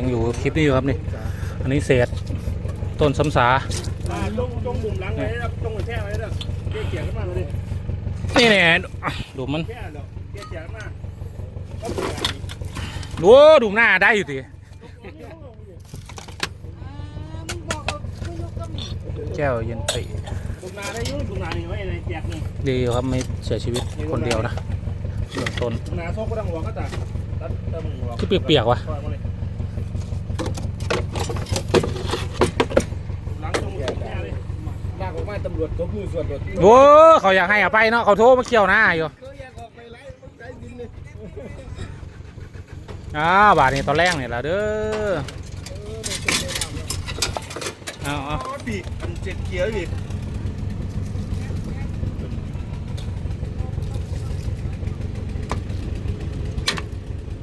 ยังอยู่คลิปนี้อยู่ครับนี่อันนี้เศษต้นสำสาอ่าจงจงบุ่มหลังไว้นะครับจงไว้แช่ไว้นะครับเกี่ยเกี่ยขึ้นมาเลยนี่เนี่ยอะดูมันแช่เดี๋ยวเกี่ยเกี่ยขึ้นมาก็เกี่ยดูดูหน้าได้อยู่ทีแก้วเย็นปีบุ่มนาได้อยุ่บุ่มนานี่ไว้ในแจกนี่ดีอยู่ครับไม่เสียชีวิตคนเดียวนะเบื้องต้นบุ่มนาโซ่ก็ต้องหัวก็ตัดตัดตัดหัวคือเปียกๆวะ หลังจงแช่เลย ลากออกมาตำ รวจก็คือส่วนรถโอ้เขาอยากให้เอาไปเนาะเขาโทรมาเกี่ยวหน้าอยู่ก็แยกออกไปไล่มันไกลดินเลยอ้าวบาทนี้ตอนแรกเนี่ยละเด้อเอาเอาอ๋อปีกอันเจ็ดเกียร์ดิ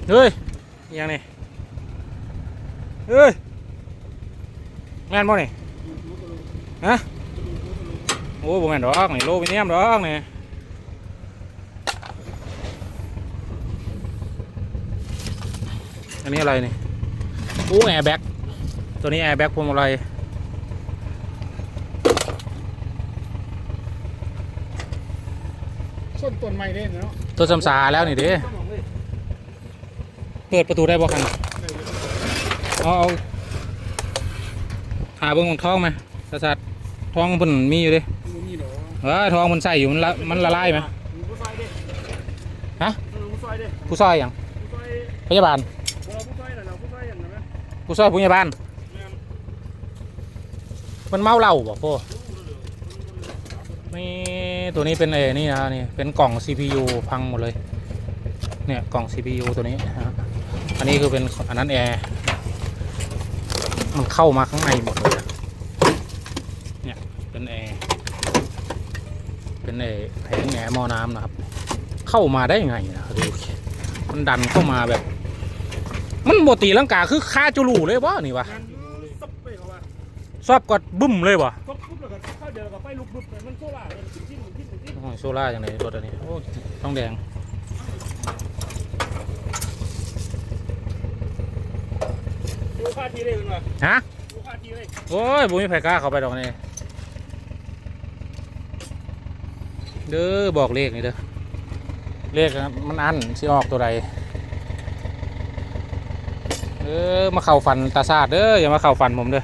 เฮ้ยอิหยังนี่เฮ้ยแม่นบ่นี่ฮะ โอ้บ่แม่นดอกนี่โลมิเนียมดอกนี่อันนี้อะไรนี่โอ้แอร์แบ็กตัวนี้แอร์แบ็กพวงมาลัยส้นต้นไม้เล่นเนาะตัวสำสาแล้วนี่เด้เปิดประตูได้บ่คันเอาเอาหาเบิ่งของท้องไหมกษัตริย์ท้องเพิ่นมีอยู่เดิ นี่เหรอเออท้องมันใส่อยู่มันละมันละลายไหมผู้ซอยดิฮะผู้ซอยดิผู้ซอยอย่างผู้ซอยพยาบาลบ่ผู้ซอยน่ะเนาะผู้ซอยอย่างนั้นนะผู้ซอยพยาบาลมันเมาเหล้าบ่พ่อนี่ตัวนี้เป็นเอนี่นะนี่เป็นกล่อง CPU พังหมดเลยเนี่ยกล่อง CPU ตัวนี้นะฮะอันนี้คือเป็นอันนั้นแอร์มันเข้ามาข้างในหมดเลยอะเนี่ยเป็นแอร์ เป็นเอแผงแอร์หม้อน้ำนะครับ เข้ามาได้ไงนะดูมันดันเข้ามาแบบ มันบตีลังกาคือคาจูรูเลยวะนี่วะงานซับไปเขาว่าซอบกดบึ้มเลยวะซบปุ๊บแล้วก็เข้าเดียวแล้วก็ไฟลุกปุ๊บมันโซ่ล่าเลยทิ้งทิ้งทิ้งโอ้ยโซล่าอย่างไรรถอันนี้โอ้ยต้องแดงดูค่าทีเลยเป็นว่าฮะดูค่าทีเลยโอ้ยบุมีไผกล้าเข้าไปดอกนี่ เด้อบอกเลขนี่เด้อเลขนะมันอันสิออกตัวใดเออมาเข้าฟันตาซาดเด้ออย่ามาเข้าฟันผมเด้อ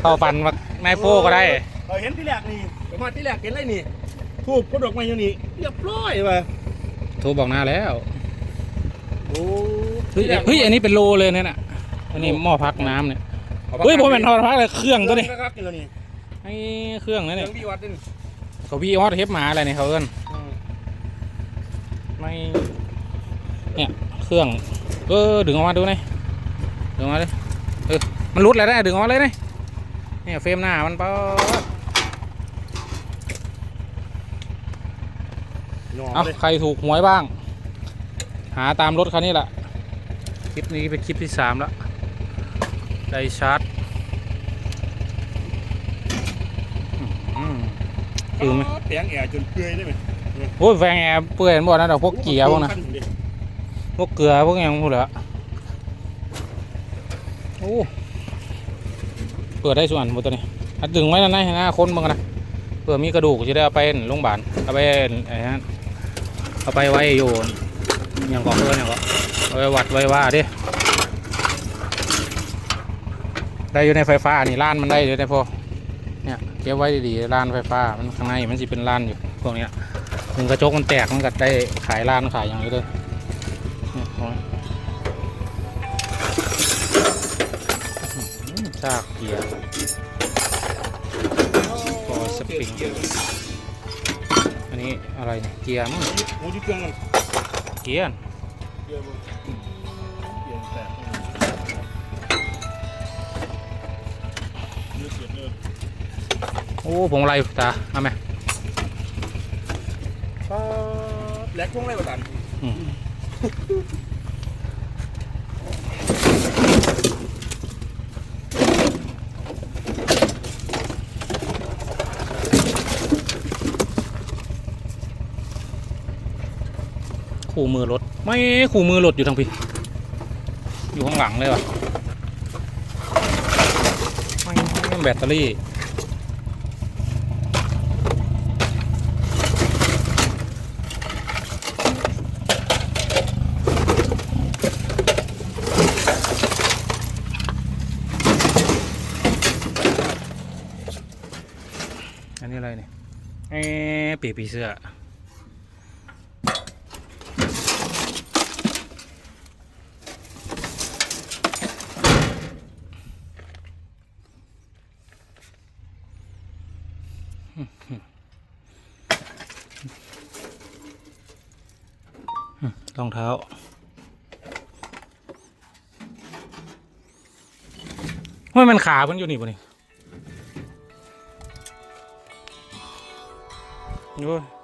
เข้าฟันมานายโฟก็ได้เราเห็นที่แรกนี่ประมาณที่แรกเห็นอะไรนี่ทูบก็ดอกไม้อย่างนี้เรียบร้อยว่ะโทรบอกหน้าแล้วโอ้เฮ้ยเฮ้ยอันนี้เป็นโลเลยเนี่ยน่ะอันนี้หม้อพักน้ำเนี่ยเฮ้ยผมเป็นทอดพักเลยเครื่องตัวนี้ครับนี่นี่ไอ้เครื่องนั่นเรื่เนี่อย งพี่วัดนี่เขาวีออสเทปหมาอะไรเนี่ยเขาเอิ้นไม่เนี่ยเครื่องเออดึงออกมาดูหน่อยดึงออกมาเลยเออมันรุดแล้วนะดึงออกมาเลยนี่เนี่ยเฟรมหน้ามันเปล่าเอาใครถูกหวยบ้าง หาตามรถคันนี้แหละคลิปนี้เป็นคลิปที่สามแล้วได้ชาร์จอืม คือไหมแปลงแอร์จนเปื่อยได้ไหมโอ้ยแฟงแอร์เปื่อยหมดนะดอกพวกเกียร์พวกนะพวกเกลือพวกหยังพวกเหลือโอ้เปิดได้ส่วนหมดตัวนี้อัดดึงไว้นั่นนะหน้าคนมึงนะเผื่อมีกระดูกจะได้เอาไปโรงพยาบาลเอาไปไอ้นั่นเอาไปไว้อยู่อย่างก่อนเพื่อนอย่างก่อนเอาไปวัดไว้ว่าดิได้อยู่ในไฟฟ้านี่ล้านมันได้อยู่ได้พอ เนี่ยเก็บไว้ดีๆล้านไฟฟ้ามันข้างในมันจะเป็นล้านอยู่พวกเนี้ยถึงกระจกมันแตกมันก็ได้ขายร้านขายอย่างนี้เลยเนี่ยของอื้อหือซากเกียร์คอสปริงอันนี้อะไรเนี่ยเกียร์มั้งโอ้ยเครื่องมันเกียร์เกียร์เกียร์แตก โอ้ผมอะไรตาเอาไหมป้าแหลกพวงอะไรบ้างอืมขู่มือรถไม่ขู่มือรถอยู่ทางพี่อยู่ข้างหลังเลยว่ะไม่แบตเตอรี่ อันนี้อะไรเนี่ยเปีกผีเสื้อรองเท้าเฮ้ยมันขามันอยู่นี่ป่ะนี่ โอ้ย